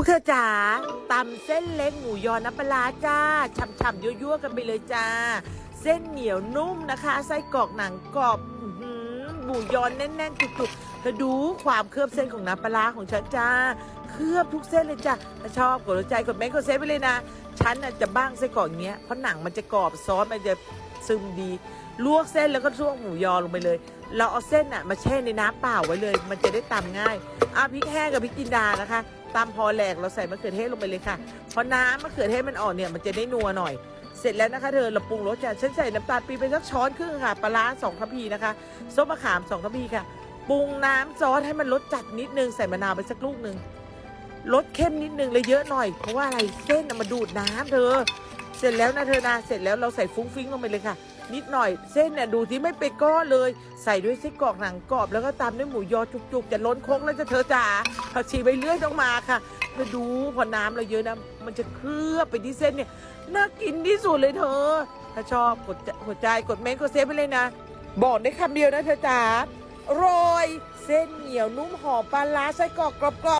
วกเธอจ๋าตำเส้นเล็กหมูยอน้ำปลาจ้าฉ่ำๆยั่วๆกันไปเลยจ้า เส้นเหนียวนุ่มนะคะ ไส้กรอกหนังกรอบหือหมูยอแน่นๆจุกๆเธอดูความเคลือบเส้นของน้ำปลาของฉันจ้า เคลือบทุกเส้นเลยจ้าถ้าชอบกดหัวใจกดแม่กดเซฟไปเลยนะ ฉันน่ะจะบ้างไส้กรอกอย่างเงี้ยเพราะหนังมันจะกรอบซอสมันจะ ซึมดี ลวกเส้นแล้วก็ลวกหมูยอลงไปเลย เราเอาเส้นน่ะมาแช่ในน้ำเปล่าไว้เลย มันจะได้ตำง่ายอะพริกแห้งกับพริกจินดานะคะตำพอแหลกเราใส่มะเขือเทศลงไปเลยค่ะเพอน้ำมะเขือเทศมันอ่อนเนี่ยมันจะได้นัวหน่อย เสร็จแล้วนะคะเธอเราปรุงรสจ้ะฉันใส่น้ำตาลปีไปสักช้อนครึ่งค่ะปลาร้าสองทัพพีนะคะส้มมะขามสองทัพพีค่ะปรุงน้ำซอสให้มันรสจัดนิดนึงใส่มะนาวไปสักลูกหนึ่งรสเข้มนิดนึงเลยเยอะหน่อย เพราะว่าอะไรเส้นน่ะมาดูดน้ำเธอ เสร็จแล้วนะเธอนะเสร็จแล้วเราใส่ฟุ้งฟิ้งลงไปเลยค่ะ นิดหน่อยเส้นเนี่ยดูที่ไม่เป็นก้อนเลย ใส่ด้วยไส้กรอกหนังกรอบแล้วก็ตามด้วยหมูยอจุกๆจะล้นโครกแล้วจะเธอจ๋าผักชีใบเลื่อยต้องมาค่ะเธอดูพอน้ำเราเยอะนะมันจะเคลือบไปที่เส้นเนี่ยน่ากินที่สุดเลยเธอ ถ้าชอบกดใจหัวใจกดเมนกดเซฟไปเลยนะ บอกได้คำเดียวนะเธอจ๋าโรยเส้นเหนียวนุ่มหอมปลาร้าไส้กรอกกรอบ